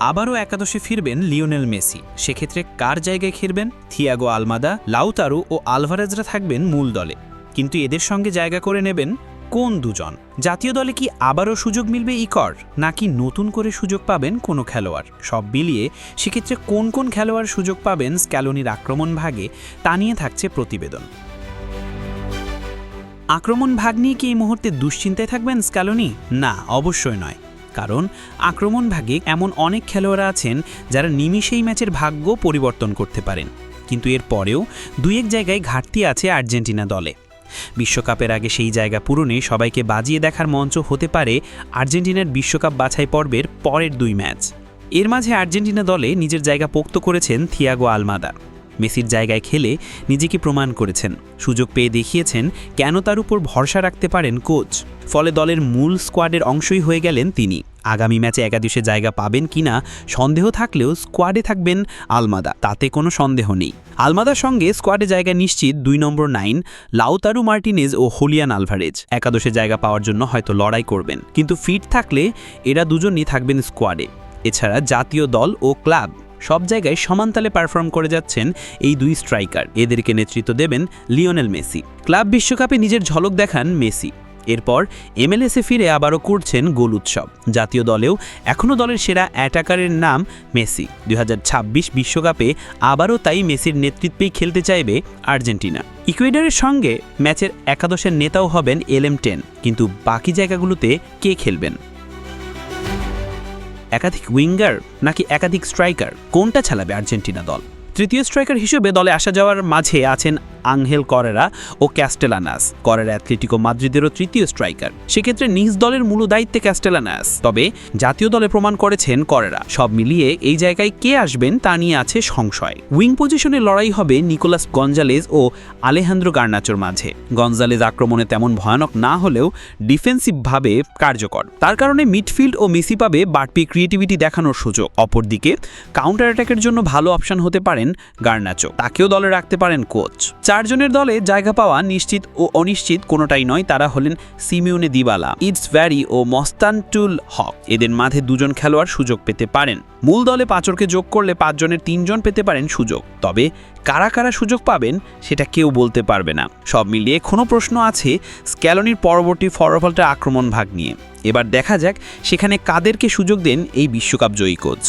আবারও একাদশে ফিরবেন লিওনেল মেসি। সেক্ষেত্রে কার জায়গায় খেলবেন? থিয়াগো আলমাদা, লাউতারু ও আলভারেজরা থাকবেন মূল দলে। কিন্তু এদের সঙ্গে জায়গা করে নেবেন কোন দুজন? জাতীয় দলে কি আবারও সুযোগ মিলবে ইকর? নাকি নতুন করে সুযোগ পাবেন কোনো খেলোয়াড়? সব মিলিয়ে সেক্ষেত্রে কোন কোন খেলোয়াড় সুযোগ পাবেন স্ক্যালোনির আক্রমণ ভাগে, তা নিয়ে থাকছে প্রতিবেদন। আক্রমণ ভাগ নিয়ে কি এই মুহূর্তে দুশ্চিন্তায় থাকবেন স্ক্যালোনি? না, অবশ্যই নয়। কারণ আক্রমণ ভাগে এমন অনেক খেলোয়াড় আছেন যারা নিমিষেই ম্যাচের ভাগ্য পরিবর্তন করতে পারেন। কিন্তু এর পরেও দুই এক জায়গায় ঘাটতি আছে আর্জেন্টিনা দলে। বিশ্বকাপের আগে সেই জায়গা পূরণে সবাইকে বাজিয়ে দেখার মঞ্চ হতে পারে আর্জেন্টিনার বিশ্বকাপ বাছাই পর্বের পরের দুই ম্যাচ। এর মাঝে আর্জেন্টিনা দলে নিজের জায়গা পোক্ত করেছেন থিয়াগো আলমাদা। মেসির জায়গায় খেলে নিজেকে প্রমাণ করেছেন। সুযোগ পেয়ে দেখিয়েছেন কেন তার উপর ভরসা রাখতে পারেন কোচ। ফলে দলের মূল স্কোয়াডের অংশই হয়ে গেলেন তিনি। আগামী ম্যাচে একাদশে জায়গা পাবেন কিনা সন্দেহ থাকলেও স্কোয়াডে থাকবেন আলমাদা, তাতে কোনো সন্দেহ নেই। আলমাদার সঙ্গে স্কোয়াডে জায়গা নিশ্চিত দুই নম্বর নাইন লাউতারু মার্টিনেজ ও হোলিয়ান আলভারেজ। একাদশে জায়গা পাওয়ার জন্য হয়তো লড়াই করবেন, কিন্তু ফিট থাকলে এরা দুজনই থাকবেন স্কোয়াডে। এছাড়া জাতীয় দল ও ক্লাব সব জায়গায় সমানতালে পারফর্ম করে যাচ্ছেন এই দুই স্ট্রাইকার। এদেরকে নেতৃত্ব দেবেন লিওনেল মেসি। ক্লাব বিশ্বকাপে নিজের ঝলক দেখান মেসি। এরপর এমএলএসে ফিরে আবারও করছেন গোল উৎসব। জাতীয় দলেও এখনও দলের সেরা অ্যাটাকারের নাম মেসি। দুই বিশ্বকাপে আবারও তাই মেসির নেতৃত্বেই খেলতে চাইবে আর্জেন্টিনা। ইকুয়েডারের সঙ্গে ম্যাচের একাদশের নেতাও হবেন এলএম টেন, কিন্তু বাকি জায়গাগুলোতে কে খেলবেন? একাধিক উইঙ্গার নাকি একাধিক স্ট্রাইকার, কোনটা চালাবে আর্জেন্টিনা দল? তৃতীয় স্ট্রাইকার হিসেবে দলে আসা যাওয়ার মাঝে আছেন আংহেল করেরা ও ক্যাস্টেলানাস। করেরা অ্যাথলেটিকো মাদ্রিদেরও তৃতীয় স্ট্রাইকার। সেক্ষেত্রে নিজ দলের মূল দায়িত্বে ক্যাস্টেলানাস। তবে জাতীয় দলে প্রমাণ করেছেন করেরা। সব মিলিয়ে এই জায়গায় কে আসবেন তা নিয়ে আছে সংশয়। উইং পজিশনে লড়াই হবে নিকোলাস গঞ্জালেজ ও আলেহান্দ্রো গার্নাচোর মাঝে। গঞ্জালেজ আক্রমণে তেমন ভয়ানক না হলেও ডিফেন্সিভভাবে কার্যকর। তার কারণে মিডফিল্ড ও মেসি পাবে বাড়তি ক্রিয়েটিভিটি দেখানোর সুযোগ। অপরদিকে কাউন্টার অ্যাটাকের জন্য ভালো অপশন হতে পারেন গার্নাচো তাকেও দলে রাখতে পারেন কোচ চারজনের দলে জায়গা পাওয়া নিশ্চিত ও অনিশ্চিত কোনোটাই নয়, তারা হলেন সিমিউনে দিবালা ইটস ভ্যারি ও মস্তানটুল হক। এদের মাঝে দুজন খেলোয়াড় সুযোগ পেতে পারেন। মূল দলে পাঁচরকে যোগ করলে পাঁচজনের তিনজন পেতে পারেন সুযোগ। তবে কারা কারা সুযোগ পাবেন, সেটা কেউ বলতে পারবে না। সব মিলিয়ে কোনো প্রশ্ন আছে স্ক্যালনির পরবর্তী ফলাফলটা আক্রমণ ভাগ নিয়ে। এবার দেখা যাক সেখানে কাদেরকে সুযোগ দেন এই বিশ্বকাপ জয়ী কোচ।